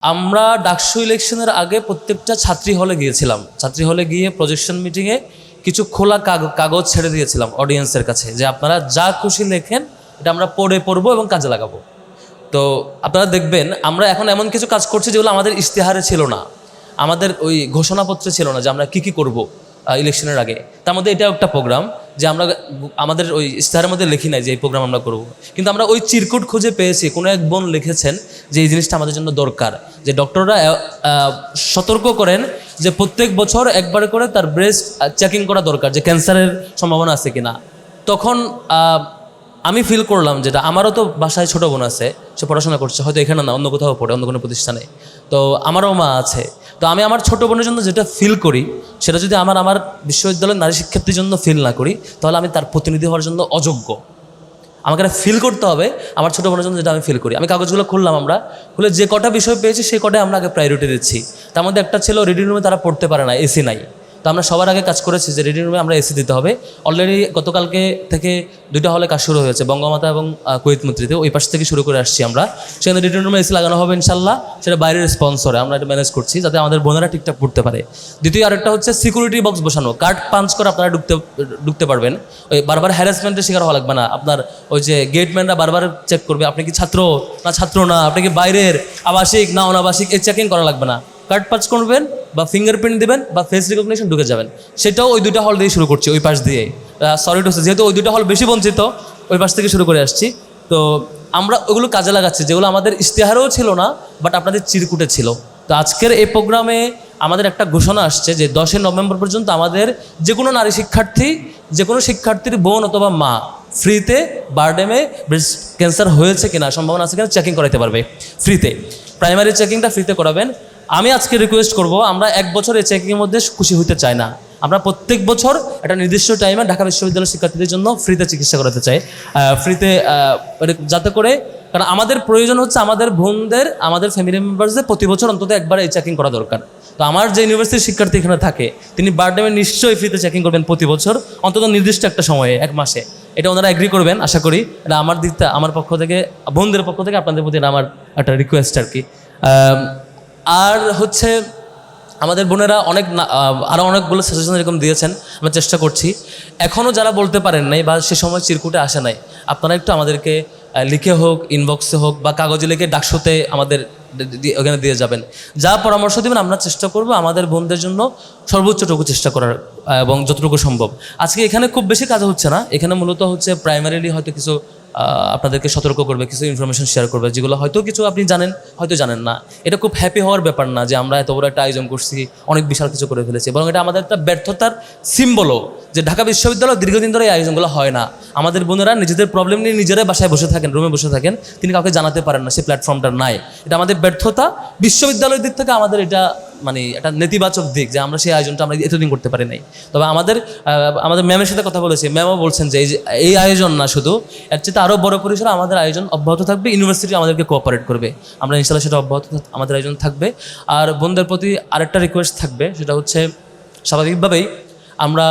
আমরা ডাকসু ইলেকশনের আগে প্রত্যেকটা ছাত্রী হলে গিয়েছিলাম। ছাত্রী হলে গিয়ে প্রজেকশন মিটিংয়ে কিছু খোলা কাগ- কাগজ ছেড়ে দিয়েছিলাম অডিয়েন্সের কাছে যে আপনারা যা খুশি লেখেন, এটা আমরা পড়ে পড়ব এবং কাজে লাগাবো। তো আপনারা দেখবেন, আমরা এখন এমন কিছু কাজ করছি যেগুলো আমাদের ইশতেহারে ছিল না। আমাদের ওই ঘোষণাপত্রে ছিল না যে আমরা কি কি করব ইলেকশনের আগে। তার মধ্যে এটাও একটা প্রোগ্রাম যে আমরা আমাদের ওই ইস্তাহারের মধ্যে লিখি নাই যে এই প্রোগ্রাম আমরা করব। কিন্তু আমরা ওই চিরকুট খুঁজে পেয়েছি। কোনো এক বোন লিখেছেন যে এই জিনিসটা আমাদের জন্য দরকার। যে ডক্টররা সতর্ক করেন যে প্রত্যেক বছর একবার করে তার ব্রেস্ট চেকিং করা দরকার যে ক্যান্সারের সম্ভাবনা আছে কিনা। তখন আমি ফিল করলাম যেটা আমারও তো বাসায় ছোট বোন আছে, সে পড়াশোনা করছে, হয়তো এখানে না, অন্য কোথাও পড়ে, অন্য কোনো প্রতিষ্ঠানে। তো আমারও মা আছে। তো আমি আমার ছোট বোনের জন্য যেটা ফিল করি, সেটা যদি আমার আমার বিশ্ববিদ্যালয়ের নারী শিক্ষার্থীর জন্য ফিল না করি, তাহলে আমি তার প্রতিনিধি হওয়ার জন্য অযোগ্য। আমাকে এটা ফিল করতে হবে, আমার ছোটো বোনের জন্য যেটা আমি ফিল করি। আমি কাগজগুলো খুললাম আমরা, খুলে যে কটা বিষয় পেয়েছি সেই কটাই আমরা আগে প্রায়োরিটি দিচ্ছি। তার মধ্যে একটা ছিল রিডিং রুমে তারা পড়তে পারে না এসি নাই। তো আমরা সবার আগে কাজ করেছি যে রেডিং রুমে আমরা এসি দিতে হবে। অলরেডি গতকালকে থেকে দুইটা হলে কাজ শুরু হয়েছে, বঙ্গমাতা এবং কুয়েত মন্ত্রীতে। ওই পাশ থেকে শুরু করে আসছি আমরা। সেখানে রেডিং রুমে এসি লাগানো হবে ইনশাল্লাহ সেটা বাইরের স্পন্সরে আমরা এটা ম্যানেজ করছি যাতে আমাদের বোনেরা ঠিকঠাক পড়তে পারে। দ্বিতীয় আরেকটা হচ্ছে সিকিউরিটি বক্স বসানো। কার্ড পাঞ্চ করে আপনারা ঢুকতে ঢুকতে পারবেন। ওই বারবার হ্যারাসমেন্টের শিকার হওয়া লাগবে না। আপনার ওই যে গেটম্যানরা বারবার চেক করবে, আপনি কি ছাত্র? না ছাত্র না। আপনি কি বাইরের? আবাসিক? না অনাবাসিক? এই চেকিং করা লাগবে না। কার্ড পাঁচ করবেন বা ফিঙ্গারপ্রিন্ট দিবেন বা ফেস রিকগনিশন ঢুকে যাবেন। সেটাও ওই দুইটা হল দিয়ে শুরু করছি, ওই পাশ দিয়ে সরি টু যেহেতু ওই দুইটা হল বেশি বঞ্চিত, ওই পাশ থেকে শুরু করে আসছি। তো আমরা ওগুলো কাজে লাগাচ্ছি, যেগুলো আমাদের ইশতেহারেও ছিল না বাট আপনাদের চিরকুটে ছিল। তো আজকের এই প্রোগ্রামে আমাদের একটা ঘোষণা আসছে যে দশই নভেম্বর পর্যন্ত আমাদের যে কোনো নারী শিক্ষার্থী, যে কোনো শিক্ষার্থীর বোন অথবা মা ফ্রিতে বারডেমে ব্রেস্ট ক্যান্সার হয়েছে কিনা, সম্ভাবনা আছে কিনা চেকিং করাতে পারবে। ফ্রিতে। প্রাইমারি চেকিংটা ফ্রিতে করাবেন। আমি আজকে রিকোয়েস্ট করব, আমরা এক বছর এই চেকিংয়ের মধ্যে খুশি হতে চাই না। আমরা প্রত্যেক বছর একটা নির্দিষ্ট টাইমে ঢাকা বিশ্ববিদ্যালয়ের শিক্ষার্থীদের জন্য ফ্রিতে চিকিৎসা করাতে চাই। ফ্রিতে যাতে করে, কারণ আমাদের প্রয়োজন হচ্ছে আমাদের বোনদের, আমাদের ফ্যামিলি মেম্বার্সদের প্রতি বছর অন্তত একবার এই চেকিং করা দরকার। তো আমার যে ইউনিভার্সিটির শিক্ষার্থী এখানে থাকে, তিনি বার্থডে নিশ্চয়ই ফ্রিতে চেকিং করবেন প্রতি বছর, অন্তত নির্দিষ্ট একটা সময়ে, এক মাসে। এটা ওনারা এগ্রি করবেন, আশা করি। এটা আমার দিকটা, আমার পক্ষ থেকে, বোনদের পক্ষ থেকে আপনাদের প্রতি আমার একটা রিকোয়েস্ট আর কি। আর হচ্ছে আমাদের বোনেরা অনেক আরও অনেকগুলো সাজেশন এরকম দিয়েছেন, আমরা চেষ্টা করছি। এখনও যারা বলতে পারেন নাই বা সে সময় চিরকুটে আসে নাই, আপনারা একটু আমাদেরকে লিখে হোক ইনবক্সে হোক বা কাগজে লিখে ডাকশোতে আমাদের ওখানে দিয়ে যাবেন। যা পরামর্শ দেবেন, আমরা চেষ্টা করব আমাদের বোনদের জন্য সর্বোচ্চটুকু চেষ্টা করার এবং যতটুকু সম্ভব। আজকে এখানে খুব বেশি কাজ হচ্ছে না, এখানে মূলত হচ্ছে প্রাইমারিলি হয়তো কিছু আপনাদেরকে সতর্ক করবে, কিছু ইনফরমেশন শেয়ার করবে, যেগুলো হয়তো কিছু আপনি জানেন, হয়তো জানেন না। এটা খুব হ্যাপি হওয়ার ব্যাপার না যে আমরা এত বড় একটা আয়োজন করছি, অনেক বিশাল কিছু করে ফেলেছি। বরং এটা আমাদের একটা ব্যর্থতার সিম্বলও যে ঢাকা বিশ্ববিদ্যালয় দীর্ঘদিন ধরে এই আয়োজনগুলো হয় না। আমাদের বোনেরা নিজেদের প্রবলেম নিয়ে নিজেরাই বাসায় বসে থাকেন রুমে বসে থাকেন, তিনি কাউকে জানাতে পারেন না সেই প্ল্যাটফর্মটা নাই। এটা আমাদের ব্যর্থতা। বিশ্ববিদ্যালয়ের দিক থেকে আমাদের এটা মানে একটা নেতিবাচক দিক যে আমরা সেই আয়োজনটা আমরা এতদিন করতে পারি নাই। তবে আমাদের আমাদের ম্যামের সাথে কথা বলেছি, ম্যামও বলছেন যে এই আয়োজন না শুধু, এর চেয়ে আরও বড় পরিসরে আমাদের আয়োজন অব্যাহত থাকবে, ইউনিভার্সিটি আমাদেরকে কোঅপারেট করবে। আমরা ইনশাল্লাহ সেটা অব্যাহত আমাদের আয়োজন থাকবে। আর বোনদের প্রতি আরেকটা রিকোয়েস্ট থাকবে, সেটা হচ্ছে স্বাভাবিকভাবেই আমরা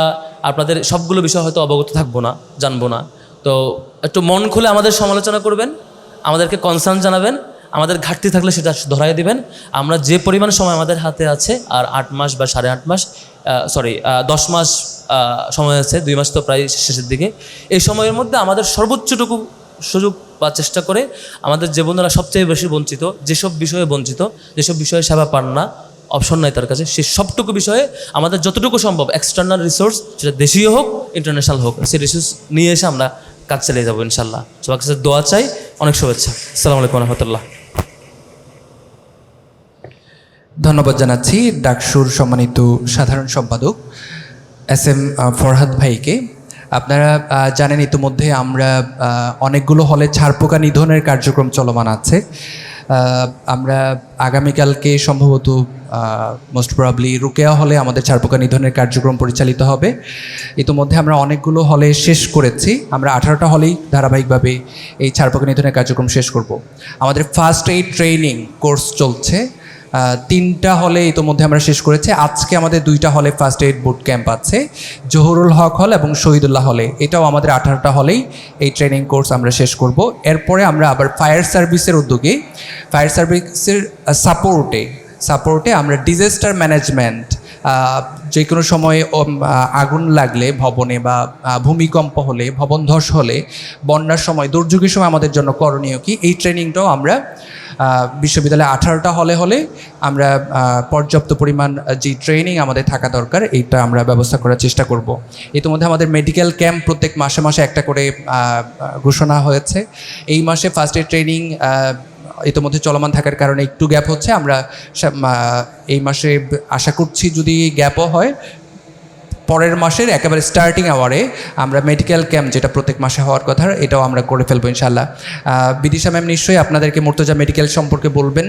আপনাদের সবগুলো বিষয় হয়তো অবগত থাকব না, জানব না। তো একটু মন খুলে আমাদের সমালোচনা করবেন, আমাদেরকে কনসার্ন জানাবেন আমাদের ঘাটতি থাকলে সেটা ধরাই দিবেন। আমরা যে পরিমাণ সময় আমাদের হাতে আছে, আর আট মাস বা সাড়ে আট মাস সরি দশ মাস সময় আছে, দুই মাস তো প্রায় শেষের দিকে। এই সময়ের মধ্যে আমাদের সর্বোচ্চটুকু সুযোগ বা চেষ্টা করে আমাদের যে বন্ধুরা সবচেয়ে বেশি বঞ্চিত, যেসব বিষয়ে বঞ্চিত, যেসব বিষয়ে সেবা পান না অপশন নাই তার কাছে সেই সবটুকু বিষয়ে আমাদের যতটুকু সম্ভব এক্সটার্নাল রিসোর্স সেটা দেশীয় হোক ইন্টারন্যাশনাল হোক সেই রিসোর্স নিয়ে এসে আমরা কাজ চালিয়ে যাব ইনশাল্লাহ। সবার কাছে দোয়া চাই, অনেক শুভেচ্ছা। আসসালামু আলাইকুম রহমতুল্লাহ। ধন্যবাদ জানাচ্ছি ডাকসুর সম্মানিত সাধারণ সম্পাদক এস এম ফরহাদ ভাইকে। আপনারা জানেন ইতিমধ্যে আমরা অনেকগুলো হলে ছাড়পোকা নিধনের কার্যক্রম চলমান আছে। আমরা আগামীকালকে সম্ভবত মোস্ট প্রবাবলি রুকেয়া হলে আমাদের ছাড়পোকা নিধনের কার্যক্রম পরিচালিত হবে। ইতিমধ্যে আমরা অনেকগুলো হলে শেষ করেছি। আমরা আঠারোটা হলেই ধারাবাহিকভাবে এই ছাড়পোকা নিধনের কার্যক্রম শেষ করব। আমাদের ফার্স্ট এইড ট্রেনিং কোর্স চলছে। তিনটা হলে ইতোমধ্যে আমরা শেষ করেছি। আজকে আমাদের দুইটা হলে ফার্স্ট এইড বুট ক্যাম্প আছে। জহুরুল হক হল এবং শহীদুল্লাহ হলে। এটাও আমাদের আঠারোটা হলেই এই ট্রেনিং কোর্স আমরা শেষ করব। এরপরে আমরা আবার ফায়ার সার্ভিসের উদ্যোগে ফায়ার সার্ভিসের সাপোর্টে সাপোর্টে আমরা ডিজাস্টার ম্যানেজমেন্ট যে কোনো সময়ে আগুন লাগলে ভবনে বা ভূমিকম্প হলে ভবন ধস হলে, বন্যার সময়, দুর্যোগের সময় আমাদের জন্য করণীয় কি? এই ট্রেনিংটাও আমরা বিশ্ববিদ্যালয়ে আঠারোটা হলে হলে আমরা পর্যাপ্ত পরিমাণ যে ট্রেনিং আমাদের থাকা দরকার, এইটা আমরা ব্যবস্থা করার চেষ্টা করব। ইতিমধ্যে আমাদের মেডিকেল ক্যাম্প প্রত্যেক মাসে মাসে একটা করে ঘোষণা হয়েছে। এই মাসে ফার্স্ট এড ট্রেনিং ইতিমধ্যে চলমান থাকার কারণে একটু গ্যাপ হচ্ছে। আমরা এই মাসে আশা করছি যদি গ্যাপও হয় পরের মাসের একেবারে স্টার্টিং আওয়ারে আমরা মেডিকেল ক্যাম্প যেটা প্রত্যেক মাসে হওয়ার কথা, এটাও আমরা করে ফেলব ইনশাল্লাহ বিদিশা ম্যাম নিশ্চয়ই আপনাদেরকে মুর্তজা মেডিকেল সম্পর্কে বলবেন।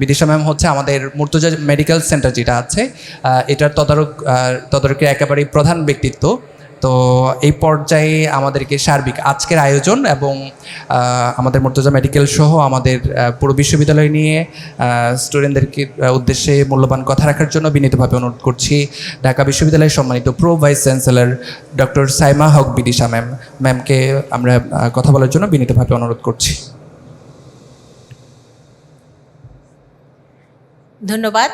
বিদিশা ম্যাম হচ্ছে আমাদের মুর্তজা মেডিকেল সেন্টার যেটা আছে এটার তদারক তদারকের একেবারেই প্রধান ব্যক্তিত্ব। তো এই পর্যায়ে আমাদেরকে সার্বিক আজকের আয়োজন এবং আমাদের মুর্তজা মেডিকেল সহ আমাদের পুরো বিশ্ববিদ্যালয় নিয়ে স্টুডেন্টদেরকে উদ্দেশ্যে মূল্যবান কথা রাখার জন্য বিনীতভাবে অনুরোধ করছি। ঢাকা বিশ্ববিদ্যালয়ের সম্মানিত pro vice chancellor doctor Saima Haque Bidisha ma'am, ম্যামকে আমরা কথা বলার জন্য বিনীতভাবে অনুরোধ করছি। ধন্যবাদ।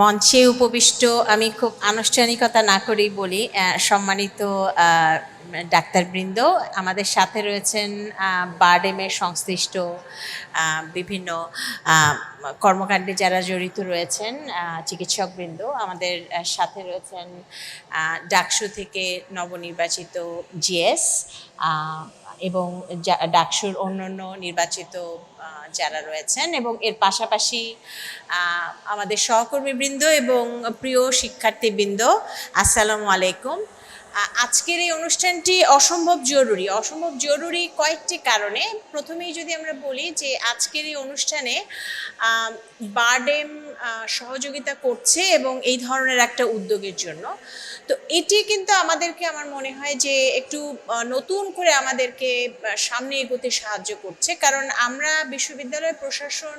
মঞ্চে উপবিষ্ট আমি খুব আনুষ্ঠানিকতা না করেই বলি সম্মানিত ডাক্তারবৃন্দ। আমাদের সাথে রয়েছেন বারডেমের সংশ্লিষ্ট বিভিন্ন কর্মকাণ্ডে যারা জড়িত রয়েছেন চিকিৎসকবৃন্দ। আমাদের সাথে রয়েছেন ডাকসু থেকে নবনির্বাচিত জিএস এবং ডাকসুর অন্যান্য নির্বাচিত যারা রয়েছেন এবং এর পাশাপাশি আমাদের সহকর্মীবৃন্দ এবং প্রিয় শিক্ষার্থীবৃন্দ, আসসালামু আলাইকুম। আজকের এই অনুষ্ঠানটি অসম্ভব জরুরি। অসম্ভব জরুরি কয়েকটি কারণে। প্রথমেই যদি আমরা বলি যে আজকের এই অনুষ্ঠানে বারডেম সহযোগিতা করছে এবং এই ধরনের একটা উদ্যোগের জন্য। তো এটি কিন্তু আমাদেরকে, আমার মনে হয় যে একটু নতুন করে আমাদেরকে সামনে এগোতে সাহায্য করছে। কারণ আমরা বিশ্ববিদ্যালয় প্রশাসন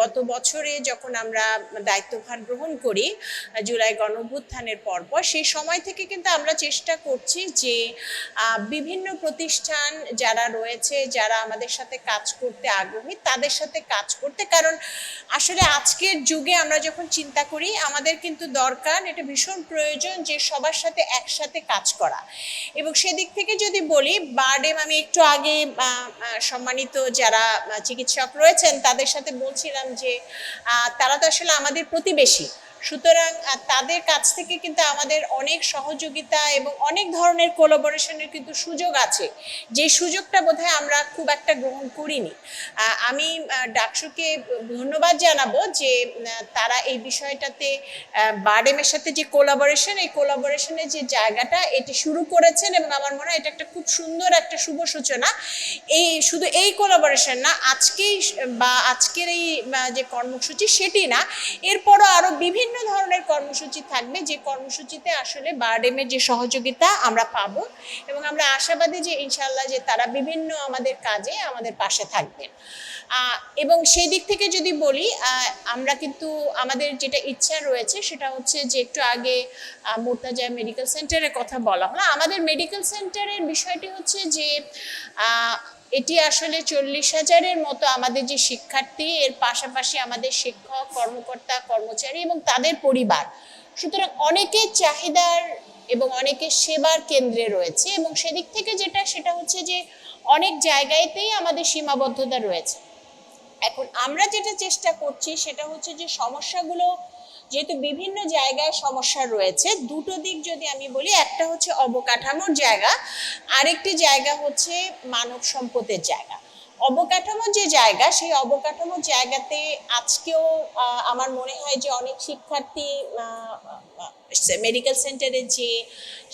গত বছরে যখন আমরা দায়িত্বভার গ্রহণ করি, জুলাই গণভ্যুত্থানের পরপর, সেই সময় থেকে কিন্তু আমরা চেষ্টা করছি যে বিভিন্ন প্রতিষ্ঠান যারা রয়েছে, যারা আমাদের সাথে কাজ করতে আগ্রহী, তাদের সাথে কাজ করতে। কারণ আসলে আজকের যুগে আমরা যখন চিন্তা করি, আমাদের কিন্তু দরকার, এটা ভীষণ প্রয়োজন যে, সবার সাথে একসাথে কাজ করা। এবং সেদিক থেকে যদি বলি, বারডেম আমি একটু আগে সম্মানিত যারা চিকিৎসক রয়েছেন, তাদের সাথে বলছিলাম যে তারা তো আসলে আমাদের প্রতিবেশী। সুতরাং তাদের কাছ থেকে কিন্তু আমাদের অনেক সহযোগিতা এবং অনেক ধরনের কোলাবোরেশনের কিন্তু সুযোগ আছে। যে সুযোগটা বোধহয় আমরা খুব একটা গ্রহণ করিনি। আমি ডাকসুকে ধন্যবাদ জানাব যে তারা এই বিষয়টাতে বারডেমের সাথে যে কোলাবোরেশন এই কোলাবোরেশনের যে জায়গাটা, এটি শুরু করেছেন এবং আমার মনে হয় এটা একটা খুব সুন্দর একটা শুভ সূচনা। এই, শুধু এই কোলাবোরেশন না, আজকেই বা আজকের এই যে কর্মসূচি সেটি না, এরপরও আরও বিভিন্ন ধরনের কর্মসূচি থাকবে। যে কর্মসূচিতে আসলে বারডেমের যে সহযোগিতা আমরা পাবো এবং আমরা আশাবাদী যে ইনশাল্লাহ যে তারা বিভিন্ন আমাদের কাজে আমাদের পাশে থাকবেন এবং সেই দিক থেকে যদি বলি আমরা কিন্তু আমাদের যেটা ইচ্ছা রয়েছে সেটা হচ্ছে যে একটু আগে মোর্তাজা মেডিকেল সেন্টারের কথা বলা হলো। আমাদের মেডিকেল সেন্টারের বিষয়টি হচ্ছে যে এটি আসলে চল্লিশ হাজারের মতো আমাদের যে শিক্ষার্থী, এর পাশাপাশি আমাদের শিক্ষক, কর্মকর্তা, কর্মচারী এবং তাদের পরিবার। সুতরাং অনেকের চাহিদার এবং অনেকের সেবার কেন্দ্রে রয়েছে এবং সেদিক থেকে যেটা, সেটা হচ্ছে যে অনেক জায়গাতেই আমাদের সীমাবদ্ধতা রয়েছে। এখন আমরা যেটা চেষ্টা করছি, সেটা হচ্ছে যে সমস্যাগুলো যেহেতু বিভিন্ন জায়গায় সমস্যা রয়েছে, দুটো দিক যদি আমি বলি, একটা হচ্ছে অবকাঠামোর জায়গা, আরেকটি জায়গা হচ্ছে মানব সম্পদের জায়গা। অবকাঠামোর যে জায়গা, সেই অবকাঠামোর জায়গাতে আজকেও আমার মনে হয় যে অনেক শিক্ষার্থী মেডিকেল সেন্টারে যে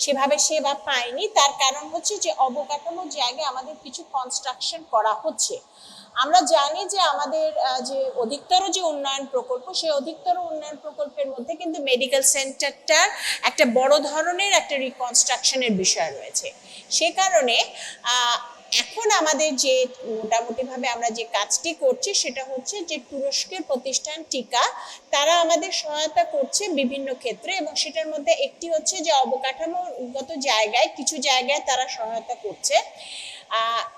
সেভাবে সেবা পায়নি, তার কারণ হচ্ছে যে অবকাঠামোর জায়গায় আমাদের কিছু কনস্ট্রাকশন করা হচ্ছে। আমরা জানি যে আমাদের যে অধিকতর যে উন্নয়ন প্রকল্প, সেই অধিকতর উন্নয়ন প্রকল্পের মধ্যে কিন্তু মেডিকেল সেন্টারটার একটা বড় ধরনের একটা রিকনস্ট্রাকশনের বিষয় রয়েছে। সে কারণে এখন আমাদের যে মোটামুটিভাবে আমরা যে কাজটি করছি, সেটা হচ্ছে যে তুরস্কের প্রতিষ্ঠান টিকা, তারা আমাদের সহায়তা করছে বিভিন্ন ক্ষেত্রে এবং সেটার মধ্যে একটি হচ্ছে যে অবকাঠামোগত জায়গায়, কিছু জায়গায় তারা সহায়তা করছে।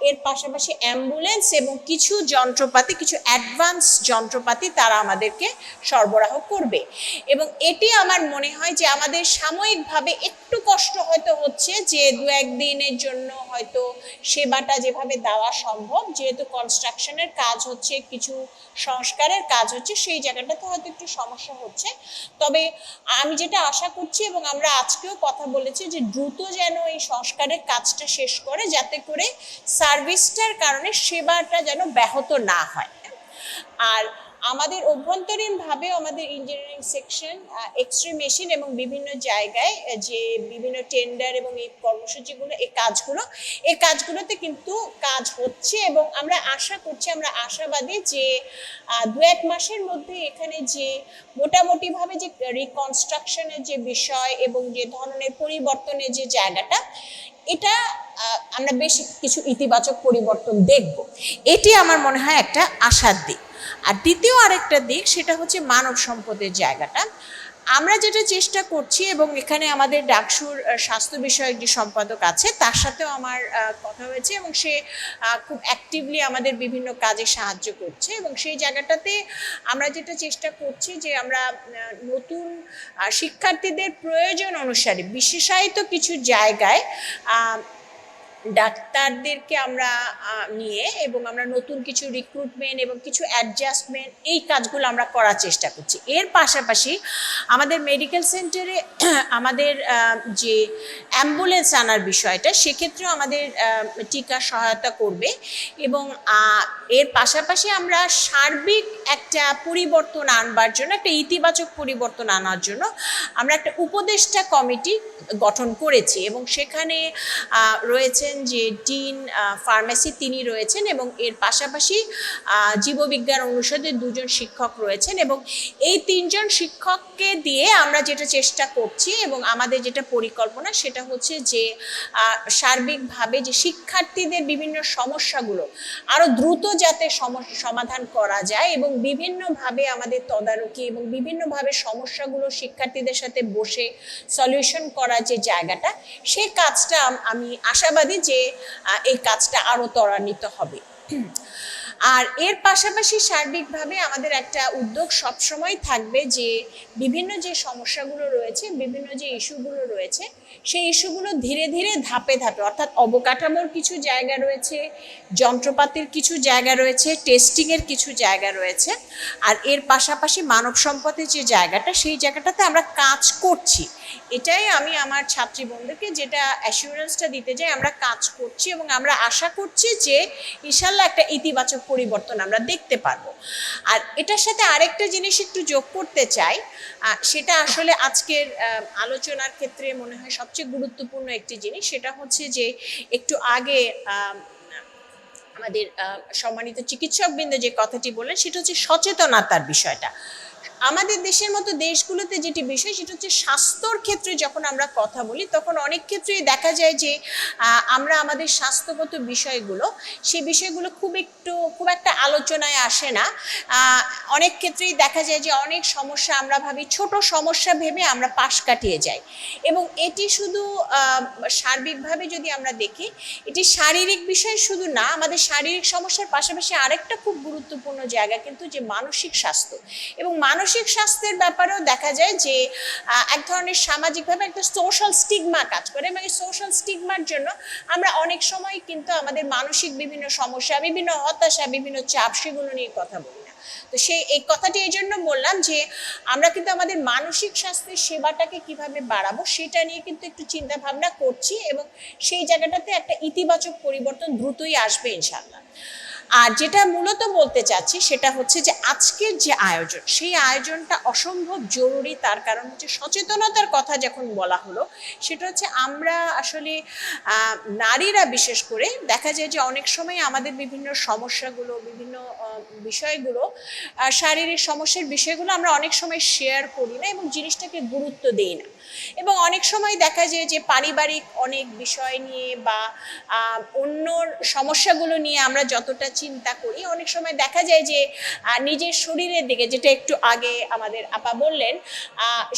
এর পাশাপাশি অ্যাম্বুলেন্স এবং কিছু যন্ত্রপাতি, কিছু অ্যাডভান্স যন্ত্রপাতি তারা আমাদেরকে সরবরাহ করবে। এবং এটি আমার মনে হয় যে আমাদের সাময়িকভাবে একটু কষ্ট হয়তো হচ্ছে যে দু একদিনের জন্য হয়তো সেবাটা যেভাবে দেওয়া সম্ভব, যেহেতু কনস্ট্রাকশনের কাজ হচ্ছে, কিছু সংস্কারের কাজ হচ্ছে, সেই জায়গাটাতে হয়তো একটু সমস্যা হচ্ছে। তবে আমি যেটা আশা করছি এবং আমরা আজকেও কথা বলেছি যে দ্রুত যেন এই সংস্কারের কাজটা শেষ করে, যাতে করে সার্ভিসটার কারণে সেবাটা যেন ব্যাহত না হয়। আর আমাদের অভ্যন্তরীণভাবেও আমাদের engineering section X ray machine এবং বিভিন্ন জায়গায় যে বিভিন্ন টেন্ডার এবং এই কর্মসূচিগুলো, এই কাজগুলো, এই কাজগুলোতে কিন্তু কাজ হচ্ছে এবং আমরা আশা করছি, আমরা আশাবাদী যে দু এক মাসের মধ্যে এখানে যে মোটামুটিভাবে যে রিকনস্ট্রাকশনের যে বিষয় এবং যে ধরনের পরিবর্তনের যে জায়গাটা এটা আমরা বেশ কিছু ইতিবাচক পরিবর্তন দেখব। এটি আমার মনে হয় একটা আশার দিক। আর দ্বিতীয় আরেকটা দিক, সেটা হচ্ছে মানব সম্পদের জায়গাটা। আমরা যেটা চেষ্টা করছি এবং এখানে আমাদের ডাকসুর স্বাস্থ্য বিষয়ক যে সম্পাদক আছে, তার সাথেও আমার কথা হয়েছে এবং সে খুব অ্যাক্টিভলি আমাদের বিভিন্ন কাজে সাহায্য করছে এবং সেই জায়গাটাতে আমরা যেটা চেষ্টা করছি যে আমরা নতুন শিক্ষার্থীদের প্রয়োজন অনুসারে বিশেষায়িত কিছু জায়গায় ডাক্তারদেরকে আমরা নিয়ে এবং আমরা নতুন কিছু রিক্রুটমেন্ট এবং কিছু অ্যাডজাস্টমেন্ট এই কাজগুলো আমরা করার চেষ্টা করছি। এর পাশাপাশি আমাদের মেডিকেল সেন্টারে আমাদের যে অ্যাম্বুলেন্স আনার বিষয়টা সেক্ষেত্রেও আমাদের টিকা সহায়তা করবে এবং এর পাশাপাশি আমরা সার্বিক একটা পরিবর্তন আনবার জন্য একটা ইতিবাচক পরিবর্তন আনার জন্য আমরা একটা উপদেষ্টা কমিটি গঠন করেছি এবং সেখানে আহ, রয়েছেন যে ডিন ফার্মেসি তিনি রয়েছেন এবং এর পাশাপাশি জীববিজ্ঞান অনুষদের দুজন শিক্ষক রয়েছেন এবং এই তিনজন শিক্ষককে দিয়ে আমরা যেটা চেষ্টা করছি এবং আমাদের যেটা পরিকল্পনা সেটা হচ্ছে যে সার্বিকভাবে যে শিক্ষার্থীদের বিভিন্ন সমস্যাগুলো আরও দ্রুত যাতে সমাধান করা যায় এবং বিভিন্নভাবে আমাদের তদারকি এবং বিভিন্নভাবে সমস্যাগুলো শিক্ষার্থীদের সাথে বসে সলিউশন করার যে জায়গাটা, সে কাজটা আমি আশাবাদী যে এই কাজটা আরও ত্বরান্বিত হবে। আর এর পাশাপাশি সার্বিকভাবে আমাদের একটা উদ্যোগ সবসময় থাকবে যে, বিভিন্ন যে সমস্যাগুলো রয়েছে, বিভিন্ন যে ইস্যুগুলো রয়েছে সেই ইস্যুগুলো ধীরে ধীরে ধাপে ধাপে, অর্থাৎ অবকাঠামোর কিছু জায়গা রয়েছে, যন্ত্রপাতির কিছু জায়গা রয়েছে, টেস্টিংয়ের কিছু জায়গা রয়েছে, আর এর পাশাপাশি মানব সম্পদের যে জায়গাটা, সেই জায়গাটাতে আমরা কাজ করছি। এটাই আমি আমার ছাত্রী বন্ধুকে যেটা অ্যাসিউরেন্সটা দিতে যাই আমরা কাজ করছি এবং আমরা আশা করছি যে ইনশাল্লাহ একটা ইতিবাচক পরিবর্তন আমরা দেখতে পারব। আর এটার সাথে আরেকটা জিনিস একটু যোগ করতে চাই সেটা আসলে আজকের আলোচনার ক্ষেত্রে মনে হয় সবচেয়ে গুরুত্বপূর্ণ একটি জিনিস, সেটা হচ্ছে যে একটু আগে আমাদের সম্মানিত চিকিৎসকবৃন্দ যে কথাটি বললেন, সেটা হচ্ছে সচেতনতার বিষয়টা। আমাদের দেশের মতো দেশগুলোতে যেটি বিষয়, সেটা হচ্ছে স্বাস্থ্যর ক্ষেত্রে যখন আমরা কথা বলি, তখন অনেক ক্ষেত্রেই দেখা যায় যে আমরা আমাদের স্বাস্থ্যগত বিষয়গুলো, সেই বিষয়গুলো খুব একটু, খুব একটা আলোচনায় আসে না। অনেক ক্ষেত্রেই দেখা যায় যে, অনেক সমস্যা আমরা ভাবি, ছোট সমস্যা ভেবে আমরা পাশ কাটিয়ে যাই। এবং এটি শুধু সার্বিকভাবে যদি আমরা দেখি, এটি শারীরিক বিষয় শুধু না, আমাদের শারীরিক সমস্যার পাশাপাশি আরেকটা খুব গুরুত্বপূর্ণ জায়গা কিন্তু যে মানসিক স্বাস্থ্য। এবং মানসিক স্বাস্থ্যের ব্যাপারেও দেখা যায় যে এক ধরনের সামাজিকভাবে একটা সোশ্যাল স্টিগমা কাজ করে এবং এই সোশ্যাল স্টিগমার জন্য আমরা অনেক সময় কিন্তু আমাদের মানসিক বিভিন্ন সমস্যা, বিভিন্ন হতাশা, বিভিন্ন চাপ সেগুলো নিয়ে কথা বলি না। তো সেই, এই কথাটি এই জন্য বললাম যে, আমরা কিন্তু আমাদের মানসিক স্বাস্থ্যের সেবাটাকে কীভাবে বাড়াবো সেটা নিয়ে কিন্তু একটু চিন্তা ভাবনা করছি এবং সেই জায়গাটাতে একটা ইতিবাচক পরিবর্তন দ্রুতই আসবে ইনশাল্লাহ আর যেটা মূলত বলতে চাচ্ছি সেটা হচ্ছে যে আজকের যে আয়োজন, সেই আয়োজনটা অসম্ভব জরুরি। তার কারণ হচ্ছে সচেতনতার কথা যখন বলা হলো, সেটা হচ্ছে আমরা আসলে নারীরা বিশেষ করে দেখা যায় যে অনেক সময় আমাদের বিভিন্ন সমস্যাগুলো, বিভিন্ন বিষয়গুলো শারীরিক সমস্যার বিষয়গুলো আমরা অনেক সময় শেয়ার করি না এবং জিনিসটাকে গুরুত্ব দিই না। এবং অনেক সময় দেখা যায় যে পারিবারিক অনেক বিষয় নিয়ে বা অন্য সমস্যাগুলো নিয়ে আমরা যতটা চিন্তা করি। অনেক সময় দেখা যায় যে নিজের শরীরের দিকে, যেটা একটু আগে আমাদের আপা বললেন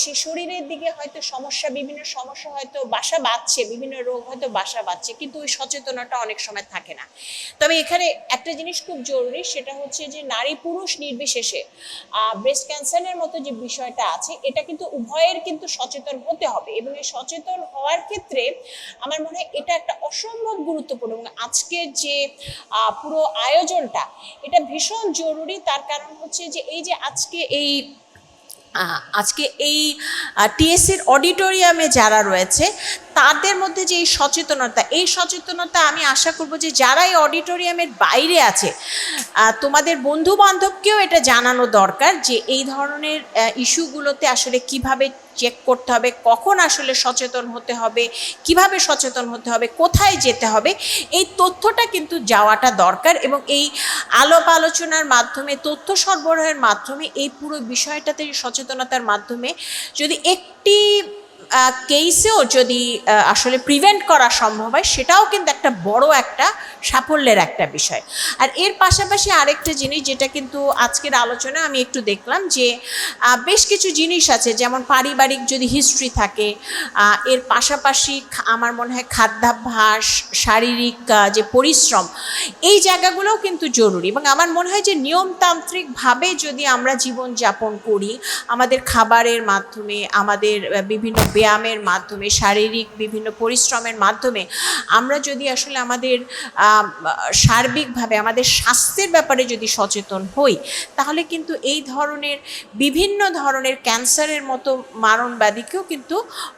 সেই শরীরের দিকে হয়তো সমস্যা, বিভিন্ন সমস্যা হয়তো বাসা বাঁধছে, বিভিন্ন রোগ হয়তো বাসা বাঁধছে, কিন্তু ওই সচেতনতা অনেক সময় থাকে না। তবে এখানে একটা জিনিস খুব জরুরি, সেটা হচ্ছে যে, নারী পুরুষ নির্বিশেষে ব্রেস্ট ক্যান্সারের মতো যে বিষয়টা আছে, এটা কিন্তু উভয়ের কিন্তু সচেতন হতে হবে। এবং এই সচেতন হওয়ার ক্ষেত্রে আমার মনে হয় এটা একটা অসম্ভব গুরুত্বপূর্ণ। আজকের যে পুরো আয়োজনটা, এটা ভীষণ জরুরি। তার কারণ হচ্ছে যে এই যে আজকে এই আজকে এই টিএসসির অডিটোরিয়ামে যারা রয়েছে তাদের মধ্যে যে এই সচেতনতা এই সচেতনতা আমি আশা করব যে যারা এই অডিটোরিয়ামের বাইরে আছে তোমাদের বন্ধু বান্ধবকেও এটা জানানো দরকার যে এই ধরনের ইস্যুগুলোতে আসলে কীভাবে চেক করতে হবে, কখন আসলে সচেতন হতে হবে, কীভাবে সচেতন হতে হবে, কোথায় যেতে হবে, এই তথ্যটা কিন্তু যাওয়াটা দরকার এবং এই আলোপ আলোচনার মাধ্যমে, তথ্য সরবরাহের মাধ্যমে এই পুরো বিষয়টাতে সচেতনতার মাধ্যমে যদি একটি কেসেও যদি আসলে প্রিভেন্ট করা সম্ভব হয়, সেটাও কিন্তু একটা বড় একটা সাফল্যের একটা বিষয়। আর এর পাশাপাশি আরেকটা জিনিস যেটা কিন্তু আজকের আলোচনা আমি একটু দেখলাম যে বেশ কিছু জিনিস আছে, যেমন পারিবারিক যদি হিস্ট্রি থাকে এর পাশাপাশি আমার মনে হয় খাদ্যাভ্যাস, শারীরিক যে পরিশ্রম, এই জায়গাগুলোও কিন্তু জরুরি। এবং আমার মনে হয় যে নিয়মতান্ত্রিকভাবে যদি আমরা জীবন যাপন করি, আমাদের খাবারের মাধ্যমে, আমাদের বিভিন্ন ব্যায়ামের মাধ্যমে, শারীরিক বিভিন্ন পরিশ্রমের মাধ্যমে আমরা যদি আসলে আমাদের সার্বিকভাবে আমাদের স্বাস্থ্যের ব্যাপারে যদি সচেতন হই, তাহলে কিন্তু এই ধরনের বিভিন্ন ধরনের ক্যান্সারের মতো মারণ ব্যাধিকেও কিন্তু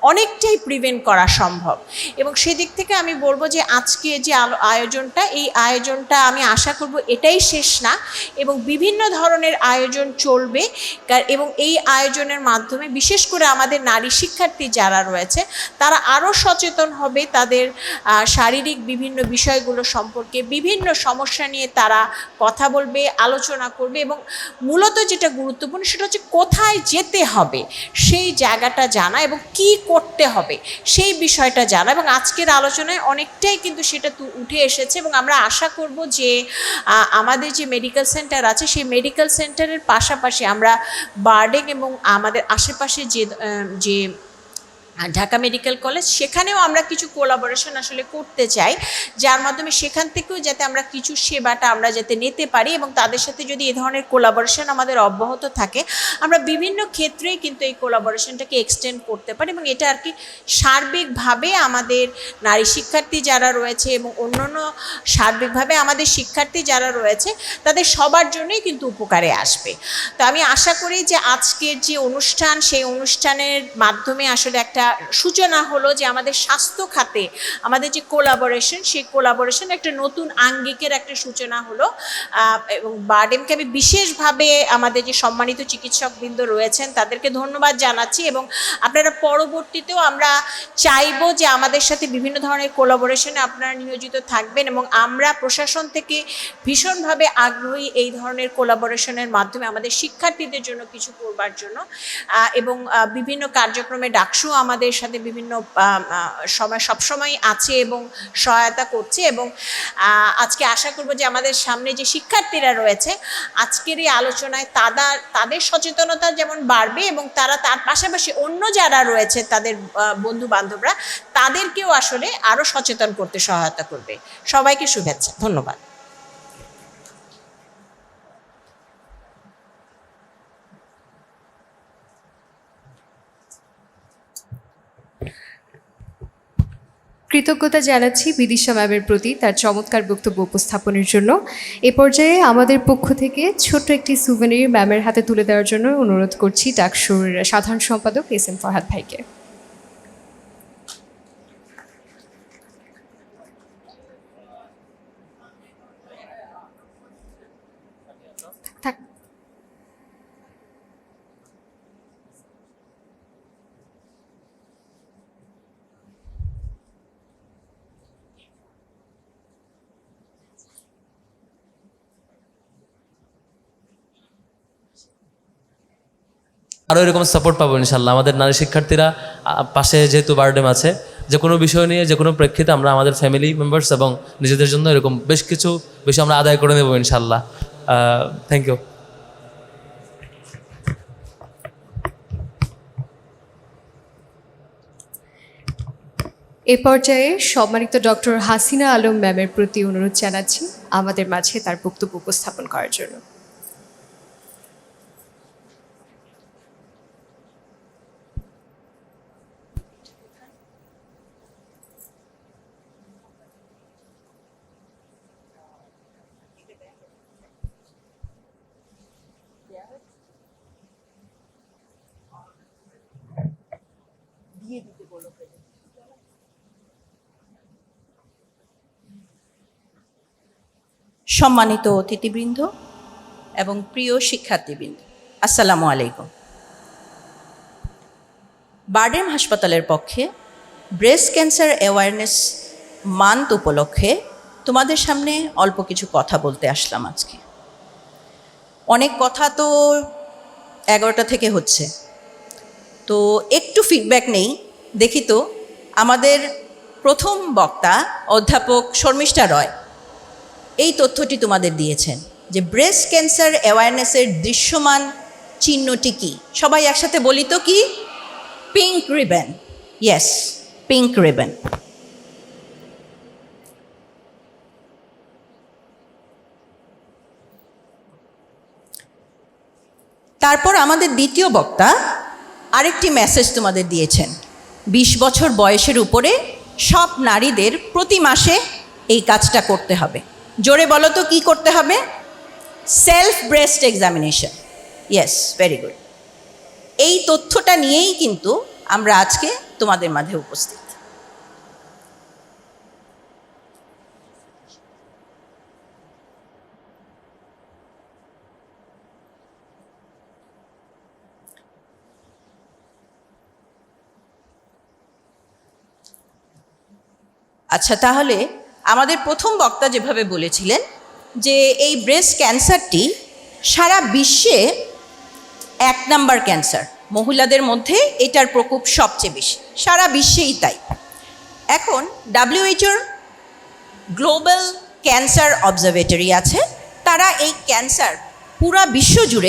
অনেকটাই প্রিভেন্ট করা সম্ভব। এবং সেদিক থেকে আমি বলব যে আজকে যে আয়োজনটা, এই আয়োজনটা আমি আশা করব এটাই শেষ না। এবং বিভিন্ন ধরনের আয়োজন চলবে এবং এই আয়োজনের মাধ্যমে বিশেষ করে আমাদের নারী শিক্ষার্থী যারা রয়েছে, তারা আরও সচেতন হবে, তাদের শারীরিক বিভিন্ন বিষয়গুলো সম্পর্কে বিভিন্ন সমস্যা নিয়ে তারা কথা বলবে, আলোচনা করবে এবং মূলত যেটা গুরুত্বপূর্ণ সেটা হচ্ছে কোথায় যেতে হবে, সেই জায়গাটা জানা এবং কি করতে হবে, সেই বিষয়টা জানা এবং আজকের আলোচনায় অনেকটাই কিন্তু সেটা উঠে এসেছে এবং আমরা আশা করব যে আমাদের যে মেডিকেল সেন্টার আছে, সেই মেডিকেল সেন্টারের পাশাপাশি আমরা বার্ডেং এবং আমাদের আশেপাশে যে যে ঢাকা মেডিকেল কলেজ, সেখানেও আমরা কিছু কোলাবোরেশন আসলে করতে চাই, যার মাধ্যমে সেখান থেকেও যাতে আমরা কিছু সেবাটা আমরা যাতে নিতে পারি এবং তাদের সাথে যদি এ ধরনের কোলাবোরেশন আমাদের অব্যাহত থাকে, আমরা বিভিন্ন ক্ষেত্রেই কিন্তু এই কোলাবোরেশনটাকে এক্সটেন্ড করতে পারি এবং এটা আর কি সার্বিকভাবে আমাদের নারী শিক্ষার্থী যারা রয়েছে এবং অন্যান্য সার্বিকভাবে আমাদের শিক্ষার্থী যারা রয়েছে, তাদের সবার জন্যই কিন্তু উপকারে আসবে। তো আমি আশা করি যে আজকের যে অনুষ্ঠান, সেই অনুষ্ঠানের মাধ্যমে আসলে একটা সূচনা হলো যে আমাদের স্বাস্থ্য খাতে আমাদের যে কোলাবোরেশন সেই কোলাবোরেশন একটা নতুন আঙ্গিকের একটা সূচনা হলো। এবং বার্ডেমকে আমি বিশেষভাবে আমাদের যে সম্মানিত চিকিৎসকবৃন্দ রয়েছেন, তাদেরকে ধন্যবাদ জানাচ্ছি এবং আপনারা পরবর্তীতেও আমরা চাইব যে আমাদের সাথে বিভিন্ন ধরনের কোলাবোরেশনে আপনারা নিয়োজিত থাকবেন এবং আমরা প্রশাসন থেকে ভীষণভাবে আগ্রহী এই ধরনের কোলাবোরেশনের মাধ্যমে আমাদের শিক্ষার্থীদের জন্য কিছু করবার জন্য এবং বিভিন্ন কার্যক্রমে ডাকসু আমাদের সাথে বিভিন্ন সময় সবসময় আছে এবং সহায়তা করছে এবং আজকে আশা করব যে আমাদের সামনে যে শিক্ষার্থীরা রয়েছে, আজকের এই আলোচনায় তারা তাদের সচেতনতা যেমন বাড়বে এবং তারা তার পাশাপাশি অন্য যারা রয়েছে তাদের বন্ধু বান্ধবরা তাদেরকেও আসলে আরও সচেতন করতে সহায়তা করবে। সবাইকে শুভেচ্ছা। ধন্যবাদ। কৃতজ্ঞতা জানাচ্ছি বিদিশা ম্যামের প্রতি তার চমৎকার বক্তব্য উপস্থাপনের জন্য। এ পর্যায়ে আমাদের পক্ষ থেকে ছোট্ট একটি সুভেনির ম্যামের হাতে তুলে দেওয়ার জন্য অনুরোধ করছি ডাকসুর সাধারণ সম্পাদক এস এম ফরহাদ ভাইকে। আরও এরকম সাপোর্ট পাবো ইনশাল্লাহ। আমাদের নারী শিক্ষার্থীরা পাশে যেহেতু বারডেম আছে, যে কোনো বিষয় নিয়ে, যে কোনো প্রেক্ষিতে আমরা আমাদের ফ্যামিলি মেম্বার্স এবং নিজেদের জন্য এরকম বেশ কিছু বিষয় আমরা আদায় করে নেব ইনশাল্লাহ। থ্যাংক ইউ এ পর্যায়ে সম্মানিত ডক্টর হাসিনা আলম ম্যামের প্রতি অনুরোধ জানাচ্ছি আমাদের মাঝে তার বক্তব্য উপস্থাপন করার জন্য। সম্মানিত অতিথিবৃন্দ এবং প্রিয় শিক্ষার্থীবৃন্দ, আসসালামু আলাইকুম। বার্ডেম হাসপাতালের পক্ষে ব্রেস্ট ক্যান্সার অ্যাওয়ারনেস মান্থ উপলক্ষে তোমাদের সামনে অল্প কিছু কথা বলতে আসলাম আজকে। অনেক কথা তো এগারোটা থেকে হচ্ছে। তো একটু ফিডব্যাক নেই দেখি তো, আমাদের প্রথম বক্তা অধ্যাপক শর্মিষ্ঠা রয়। এই তথ্যটি তোমাদের দিয়েছেন যে ব্রেস্ট ক্যান্সার অ্যাওয়ারনেসের দৃশ্যমান চিহ্নটি কি? সবাই একসাথে বলি তো কি? Pink ribbon yes pink ribbon তারপর আমাদের দ্বিতীয় বক্তা আরেকটি মেসেজ তোমাদের দিয়েছেন। বিশ বছর বয়সের উপরে সব নারীদের প্রতি মাসে এই কাজটা করতে হবে। জোরে বলো তো কী করতে হবে? Self breast examination yes very good এই তথ্যটা নিয়েই কিন্তু আমরা আজকে তোমাদের মাঝে উপস্থিত। আচ্ছা তাহলে আমাদের প্রথম বক্তা যেভাবে বলেছিলেন যে এই ব্রেস্ট ক্যান্সারটি সারা বিশ্বে এক নাম্বার ক্যান্সার মহিলাদের মধ্যে এটার প্রকোপ সবচেয়ে বেশি, সারা বিশ্বেই তাই। এখন ডাব্লিউএইচওর গ্লোবাল ক্যান্সার অবজারভেটরি আছে, তারা এই ক্যান্সার পুরা বিশ্ব জুড়ে